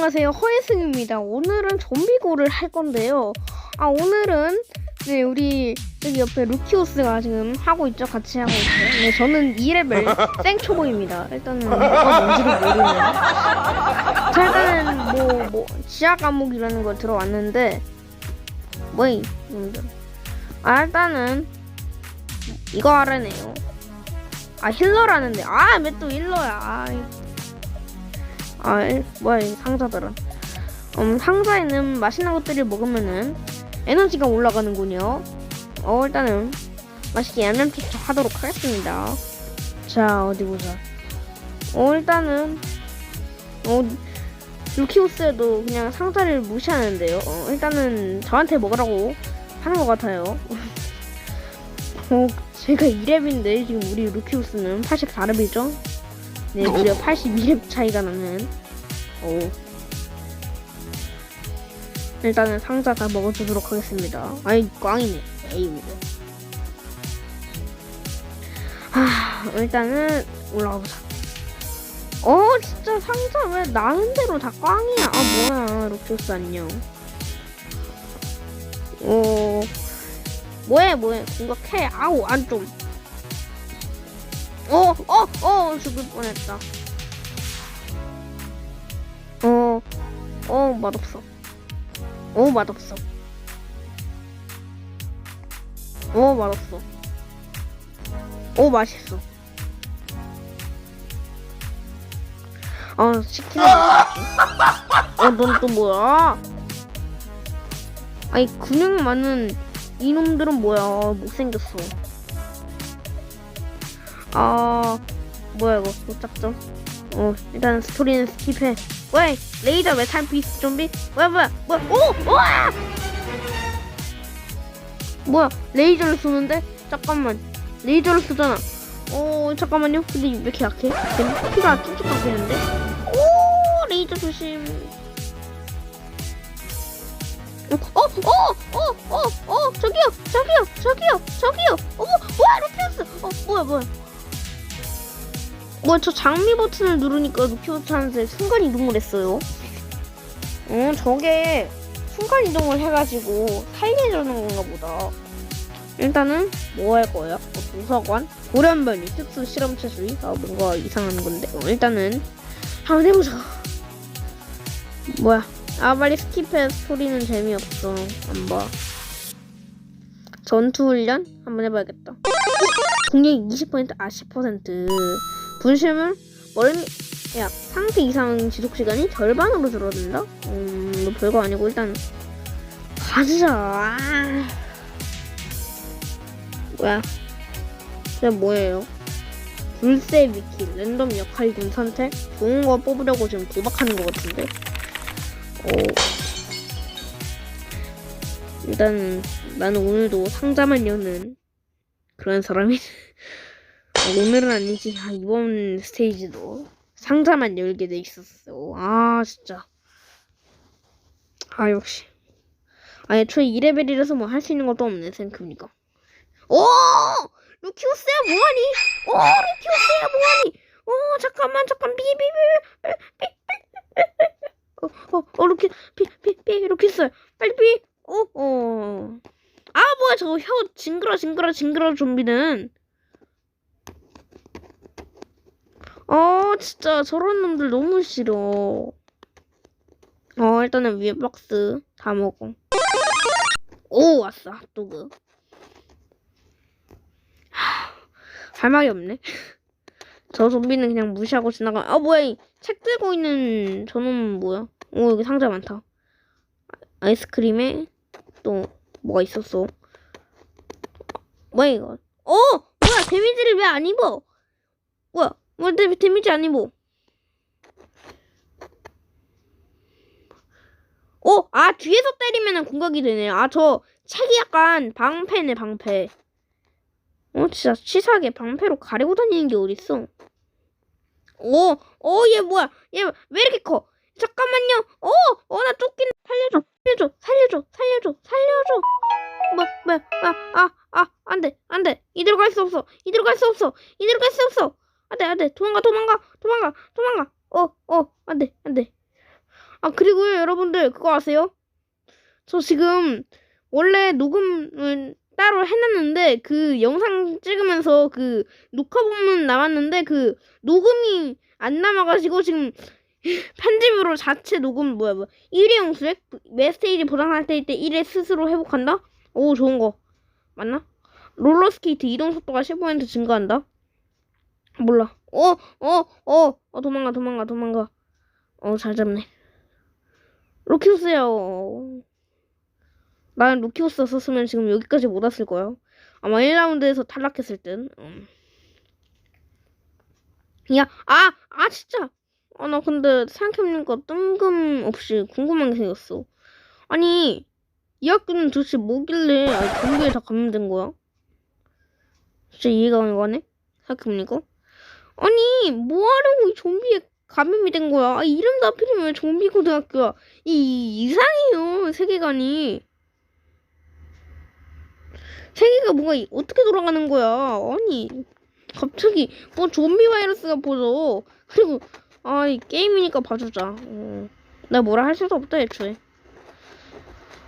안녕하세요. 허예승입니다. 오늘은 좀비고를 할 건데요. 아 오늘은 네 우리 여기 옆에 루키오스가 지금 하고 있죠? 같이 하고 있어요 네 저는 2레벨 생초보입니다. 일단은 뭐가 뭔지도 자 일단은 뭐, 뭐 지하 과목이라는 걸 들어왔는데 뭐이 놈들 아 일단은 이거 하라네요. 아 힐러라는데. 아왜 또 힐러야? 아이. 아, 일- 뭐야, 이 상자들은. 음, 상자에는 맛있는 것들을 먹으면은 에너지가 올라가는군요. 어, 일단은 맛있게 양념 투척하도록 하겠습니다. 자, 어디 보자. 어, 일단은, 어, 루키오스에도 그냥 상자를 무시하는데요. 어, 일단은 저한테 먹으라고 하는 것 같아요. 어, 제가 2렙인데 지금 우리 루키오스는 84렙이죠? 네, 무려 82렙 차이가 나는. 오. 일단은 상자 다 먹어주도록 하겠습니다. 아이, 꽝이네. 에이, 아, 일단은 올라가 보자. 어, 진짜 상자 왜 나는 대로 다 꽝이야? 아, 뭐야. 루키오스 안녕. 어, 뭐해, 뭐해. 공격해. 아우, 안 좀. 어, 어, 어, 죽을 뻔했다. 어, 어, 맛없어. 어, 맛없어. 어, 맛없어. 어, 맛있어. 아, 치킨은 맛있지. 어, 넌 또 뭐야? 아니, 근육 많은 이놈들은 뭐야? 못생겼어. 아 뭐야 이거 못 잡죠? 어 일단 스토리는 스킵해. 왜 레이저 메탈 피스 좀비? 뭐야 뭐야 뭐야 오 우와! 뭐야 레이저를 쏘는데? 잠깐만 레이저를 쏘잖아. 어 잠깐만요. 근데 왜 이렇게 약해? 피가 쭉쭉 바뀌는데? 오 레이저 조심. 어, 어, 어, 어, 어, 어, 저기요, 저기요, 저기요, 저기요. 뭐야 저 장미 버튼을 누르니까 루키오트한테 순간 이동을 했어요. 어 저게 순간 이동을 해가지고 살려주는 건가 보다. 일단은 뭐 할 거야? 어, 도서관, 돌연변이, 특수 실험체 수리. 아 뭔가 이상한 건데. 어, 일단은 한번 해보자. 뭐야? 아 빨리 스킵해. 스토리는 재미없어. 안 봐. 전투 훈련 한번 해봐야겠다. 공격 20%, 아 10%. 분실물 멀미 야 상태 이상 지속 시간이 절반으로 줄어든다. 음, 뭐 별거 아니고 일단 가자. 아. 뭐야?这뭐예요? 불새 위키 랜덤 역할군 선택 좋은 거 뽑으려고 지금 도박하는 것 같은데. 어. 일단 나는 오늘도 상자만 여는 그런 사람이. 어, 오늘은 아니지. 아, 이번 스테이지도 상자만 열게 돼 있었어. 아, 진짜. 아, 역시. 아, 애초에 2레벨이라서 뭐 할 수 있는 것도 없네, 생각해보니까. 오! 루키오스야, 뭐하니? 오, 루키오스야, 뭐하니? 오, 잠깐만, 잠깐, 삐, 삐, 삐, 삐, 삐, 삐. 어, 어, 어, 루키, 삐, 루키오스. 빨리 삐. 어, 어. 아, 뭐야, 저거 혀 징그러, 징그러, 징그러 좀비는. 어 진짜 저런 놈들 너무 싫어. 어 일단은 위에 박스 다 먹어. 오 왔어 핫도그. 하, 할 말이 없네. 저 좀비는 그냥 무시하고 지나가. 아 뭐야 이 책 들고 있는 저놈은 뭐야? 오 여기 상자 많다. 아, 아이스크림에 또 뭐가 있었어? 뭐야 이거? 어 뭐야 데미지를 왜 안 입어? 뭐야? 뭐 데, 데미지 안 입어. 어, 아 뒤에서 때리면은 공격이 되네. 아 저 책이 약간 방패네 방패. 어 진짜 치사하게 방패로 가리고 다니는 게 어딨어? 어, 어얘 뭐야? 얘 왜 이렇게 커? 잠깐만요. 어, 어 나 쫓긴 살려줘, 살려줘, 살려줘, 살려줘, 살려줘. 뭐, 뭐, 아, 아, 아, 안 돼, 안 돼. 이대로 갈 수 없어. 이대로 갈 수 없어. 이대로 갈 수 없어. 안 돼 안 돼 도망가 도망가 도망가 도망가 어 어 안 돼 안 돼 아 그리고요 여러분들 그거 아세요? 저 지금 원래 녹음을 따로 해놨는데 그 영상 찍으면서 그 녹화 부분 남았는데 그 녹음이 안 남아가지고 지금 편집으로 자체 녹음 뭐야 뭐야 1회 영수액 메시지 보상 상태일 때 1회 스스로 회복한다? 오 좋은 거 맞나? 롤러스케이트 이동 속도가 15% 증가한다? 몰라 어어어어 도망가 도망가 도망가 어 잘 잡네 루키우스요 나는 루키우스 썼으면 지금 여기까지 못 왔을 거야 아마 1라운드에서 탈락했을 듯 음. 야, 아, 아, 진짜. 아, 나 근데 생각해보니까 뜬금없이 궁금한 게 생겼어. 아니, 이 학교는 도대체 뭐길래 아니, 전부에 다 감염된 거야? 진짜 이해가 안 가네? 생각해보니까. 아니, 뭐하려고 이 좀비에 감염이 된 거야? 아, 이름도 하필이면 왜 좀비 고등학교야? 이, 이상해요, 세계관이. 세계가 뭔가 이- 어떻게 돌아가는 거야? 아니, 갑자기 뭐 좀비 바이러스가 보여. 그리고 아, 이 게임이니까 봐주자. 어. 나 뭐라 할 수도 없다 애초에.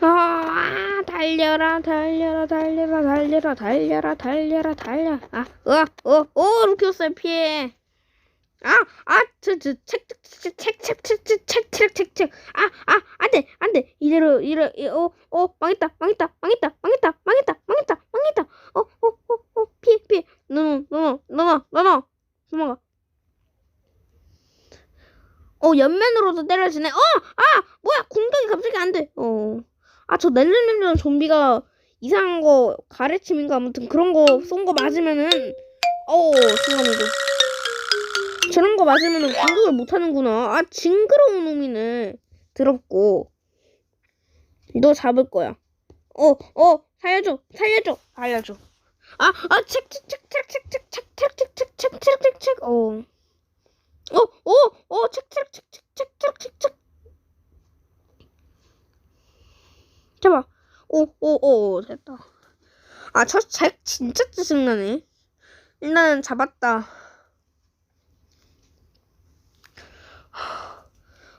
아, 달려라, 달려라, 달려라, 달려라, 달려라, 달려라, 달려. 아, 으아, 어, 어, 루키오스 피해. 아, 아, 저, 저, 책, 책, 책, 책, 책, 책, 책, 책, 책, 책, 책. 아, 아, 안 돼, 안 돼. 이대로, 이대로, 이- 어, 어, 망했다, 망했다, 망했다, 망했다, 망했다, 망했다, 망했다. 어, 어, 어, 어, 피해, 피해. 너너, 너너, 너너, 너너. 도망가. 어, 옆면으로도 때려지네. 어, 아, 뭐야, 공격이 갑자기 안 돼. 어. 아, 저 넬름님이랑 좀비가 이상한 거 가래침인가 아무튼 그런 거 쏜 거 맞으면은, 어, 순간이도. 저런 거 맞으면은 공격을 못 하는구나. 아, 징그러운 놈이네. 더럽고. 너 잡을 거야. 어, 어, 살려줘, 살려줘, 살려줘. 아, 아, 책, 책, 책, 책, 책, 책, 책, 책, 책, 책, 책, 책, 책, 책, 어. 어, 어, 어, 책책 책책 책책 책책. 잡아. 오, 오, 오, 됐다. 아, 저 책 진짜 짜증나네. 일단은 잡았다.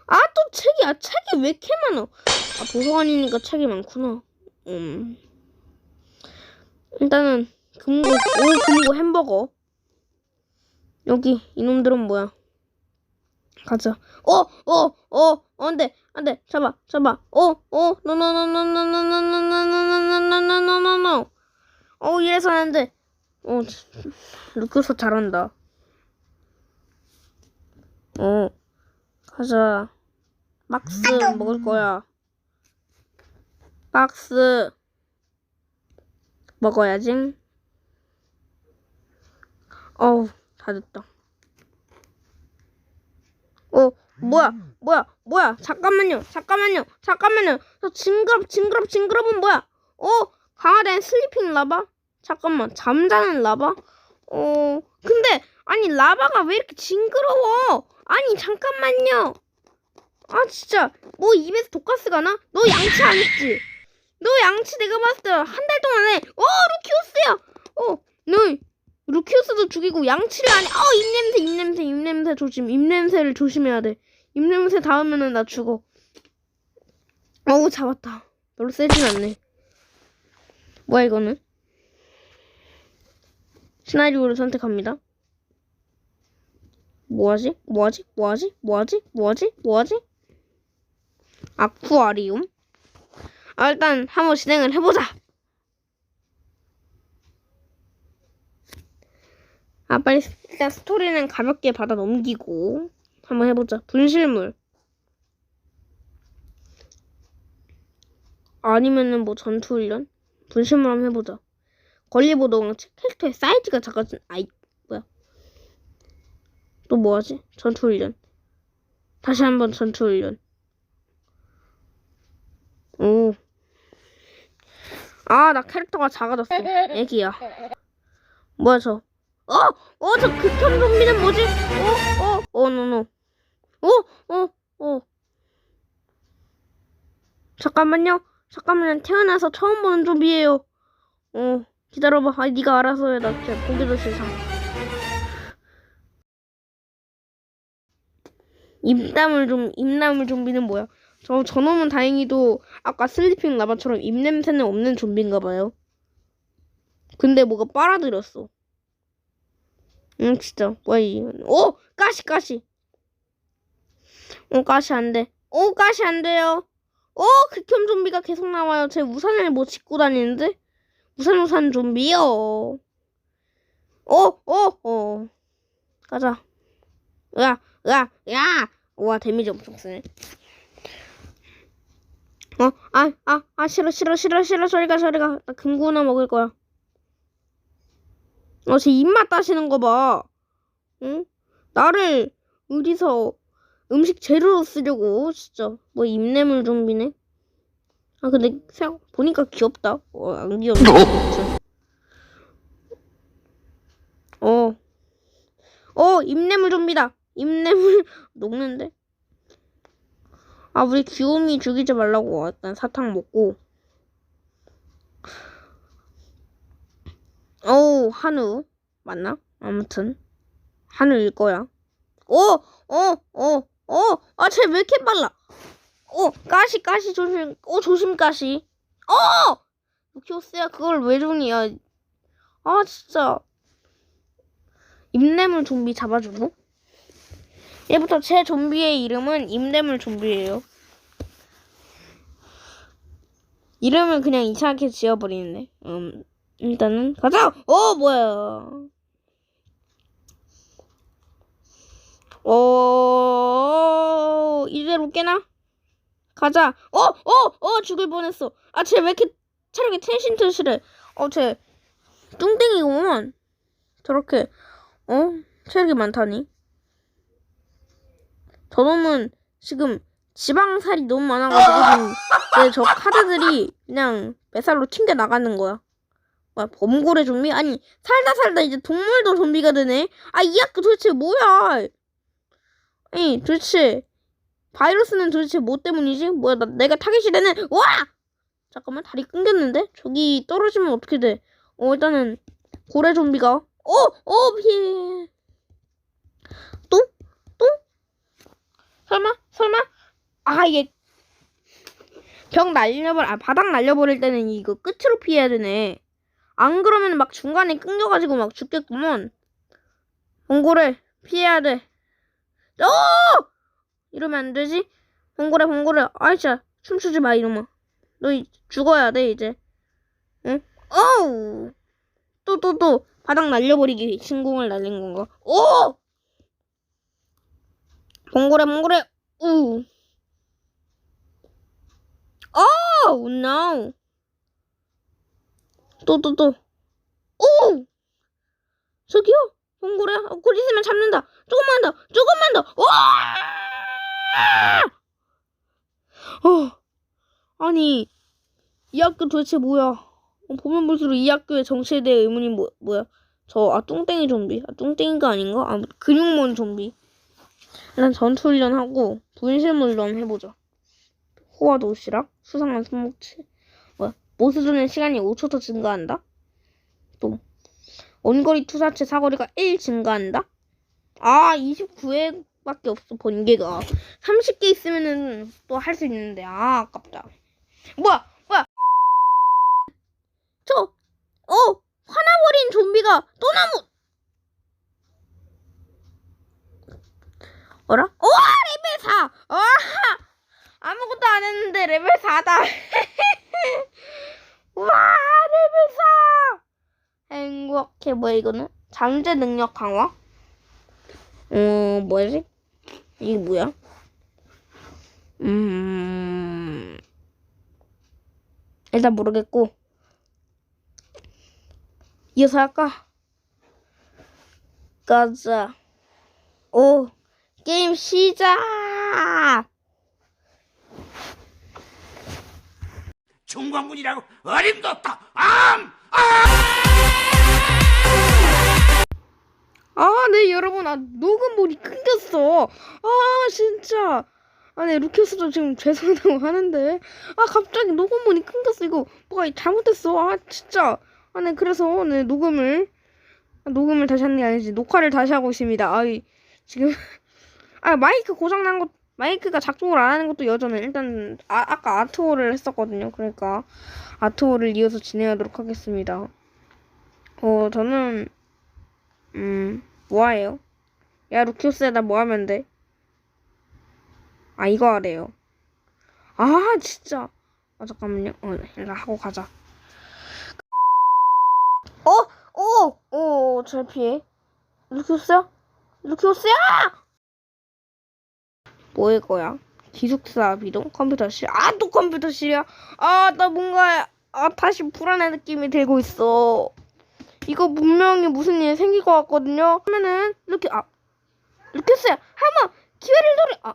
아, 또 책이야. 아, 책이 왜 이렇게 많어? 아, 도서관이니까 책이 많구나. 음. 일단은 금고, 올 금고 햄버거. 여기 이놈들은 뭐야? 가자. 어, 어, 어, 안 돼, 안 돼. 잡아, 잡아. 어, 어, 노노노노노노노노노노노노노노노노노. 어, 이래서 안 돼. 어, 루크스 잘한다. 어, 가자. 박스 먹을 거야. 박스 먹어야지. 어우, 다 됐다. 어, 뭐야, 뭐야, 뭐야, 잠깐만요, 잠깐만요, 잠깐만요. 저 징그럽, 징그럽, 징그럽은 뭐야? 어, 강화된 슬리핑 라바? 잠깐만, 잠자는 라바? 어, 근데, 아니, 라바가 왜 이렇게 징그러워? 아니, 잠깐만요. 아, 진짜, 뭐 입에서 독가스가 나? 너 양치 안 했지? 너 양치 내가 봤을 때 한 달 동안 해. 어, 루키우스야! 어, 너, 루키우스도 죽이고 양치를 안 해. 어, 입냄새, 입냄새, 입냄새 조심. 입냄새를 조심해야 돼. 입냄새 닿으면은 나 죽어. 어우, 잡았다. 별로 세진 않네. 뭐야, 이거는? 시나리오를 선택합니다. 뭐하지? 뭐하지? 뭐하지? 뭐하지? 뭐하지? 뭐하지? 아쿠아리움? 아, 일단 한번 진행을 해보자. 아, 빨리 일단 스토리는 가볍게 받아 넘기고 한번 해보자. 분실물. 아니면은 뭐 전투 훈련? 분실물 한번 해보자. 권리보동 캐릭터의 사이즈가 작아진 아이 뭐야? 또 뭐하지? 전투 훈련. 다시 한번 전투 훈련. 오. 아, 나 캐릭터가 작아졌어. 애기야. 뭐야, 저. 어! 어, 저 극혐 좀비는 뭐지? 어? 어? 어, 노노. 어? 어? 어. 잠깐만요. 잠깐만요. 태어나서 처음 보는 좀비예요. 어. 기다려봐. 아, 네가 알아서 해. 나 진짜 보기도 싫다. 입담을 좀 입나물 좀비는 뭐야? 저 저놈은 다행히도 아까 슬리핑 라바처럼 입 냄새는 없는 좀비인가 봐요. 근데 뭐가 빨아들였어. 응 진짜 뭐야 이? 오 가시 가시. 오 가시 안 돼. 오 가시 안 돼요. 오 극혐 좀비가 계속 나와요. 제 우산을 못 짚고 다니는데 우산 우산 좀비요. 오 오 오. 가자. 으아 으아 야. 와 데미지 엄청 세네. 어, 아, 아, 아, 싫어, 싫어, 싫어, 싫어, 저리가, 저리가. 나 금구나 먹을 거야. 어, 제 입맛 따시는 거 봐. 응? 나를 어디서 음식 재료로 쓰려고, 진짜. 뭐, 입냄물 좀비네. 아, 근데, 생각, 보니까 귀엽다. 어, 안 귀엽네. 진짜. 어. 어, 입냄물 좀비다. 입냄물, 녹는데? 아, 우리 귀요미 죽이지 말라고 약간 사탕 먹고. 한우. 맞나? 아무튼. 한우일 거야. 오! 어! 어! 어! 아, 쟤 왜 이렇게 빨라? 어! 가시, 가시, 조심. 어, 조심, 가시. 어! 루키오스야, 그걸 왜 주냐. 아, 진짜. 입냄물 좀비 잡아주고. 얘부터 제 좀비의 이름은 입냄물 좀비예요. 이름을 그냥 이상하게 지어버리는데. 음, 일단은 가자. 어 뭐야? 어 이대로 깨나? 가자. 어, 어, 어 죽을 뻔했어. 아, 쟤 왜 이렇게 체력이 텐신텐실해? 어, 쟤 뚱땡이구먼. 저렇게 어 체력이 많다니. 저놈은 지금 지방살이 너무 많아가지고 지금 네, 저 카드들이 그냥 배살로 튕겨 나가는 거야. 뭐야 범고래 좀비? 아니 살다 살다 이제 동물도 좀비가 되네. 아 이 학교 도대체 뭐야? 아니 도대체 바이러스는 도대체 뭐 때문이지? 뭐야 나, 내가 타겟이 되는 와! 잠깐만 다리 끊겼는데? 저기 떨어지면 어떻게 돼? 어 일단은 고래 좀비가 어! 어 피해 또? 또? 설마? 설마? 아 이게 벽 날려버 아 바닥 날려버릴 때는 이거 끝으로 피해야 되네. 안 그러면 막 중간에 끊겨가지고 막 죽겠구먼. 봉고래 피해야 돼. 어! 이러면 안 되지? 봉고래 봉고래 아이 진짜 춤추지 마 이놈아. 너 이- 죽어야 돼 이제. 응? 어우. 또 또 또 바닥 날려버리기 신공을 날린 건가? 오! 봉고래 봉고래 우. Oh no. 또 또 또. 오! 저기요. 봉고래. 어, 곧 있으면 잡는다. 조금만 더. 조금만 더. 와! 어. 아니 이 학교 도대체 뭐야? 어, 보면 볼수록 이 학교의 정치에 대해 의문이 뭐, 뭐야? 저 아 뚱땡이 좀비. 아 뚱땡이가 아닌가? 아 근육몬 좀비. 일단 전투 훈련하고 분실물론 해보자. 호화 도시락, 수상한 손목치. 뭐야? 보스전의 시간이 5초 더 증가한다? 또 원거리 투사체 사거리가 1 증가한다? 아 29회밖에 없어 번개가 30개 있으면은 또 할 수 있는데 아 아깝다 뭐야 뭐야 저 어! 화나버린 좀비가 또 나무 어라? 오 레벨 4! 아 아무것도 안 했는데 레벨 4다. 와 레벨 4. 행복해 뭐야 이거는? 잠재 능력 강화? 어 뭐지? 이게 뭐야? 음 일단 모르겠고 이어서 할까? 가자. 오 게임 시작. 중광군이라고 어림도 없다. 암! 아, 네, 여러분. 아, 녹음물이 끊겼어. 아, 진짜. 아, 네, 루키오스도 지금 죄송하다고 하는데. 아, 갑자기 녹음물이 끊겼어. 이거 뭐가 잘못됐어. 아, 진짜. 아, 네, 그래서, 네, 녹음을, 아, 녹음을 다시 하는 게 아니지. 녹화를 다시 하고 있습니다. 아, 이, 지금. 아 마이크 고장 난 것, 마이크가 작동을 안 하는 것도 여전해. 일단 아 아까 아트호를 했었거든요. 그러니까 아트호를 이어서 진행하도록 하겠습니다. 어 저는 음 뭐해요? 야 루키오스야 나뭐 하면 돼? 아 이거 하래요. 아 진짜. 아 잠깐만요. 어 일단 하고 가자. 어? 오! 오, 잘 피해. 루키오스야? 루키오스야! 뭐일 거야? 기숙사 비동 컴퓨터실. 아, 또 컴퓨터실이야. 아, 나 뭔가 아, 다시 불안한 느낌이 들고 있어. 이거 분명히 무슨 일 생길 것 같거든요. 하면은 루키 아 루키오스야, 한번 기회를 노려. 아,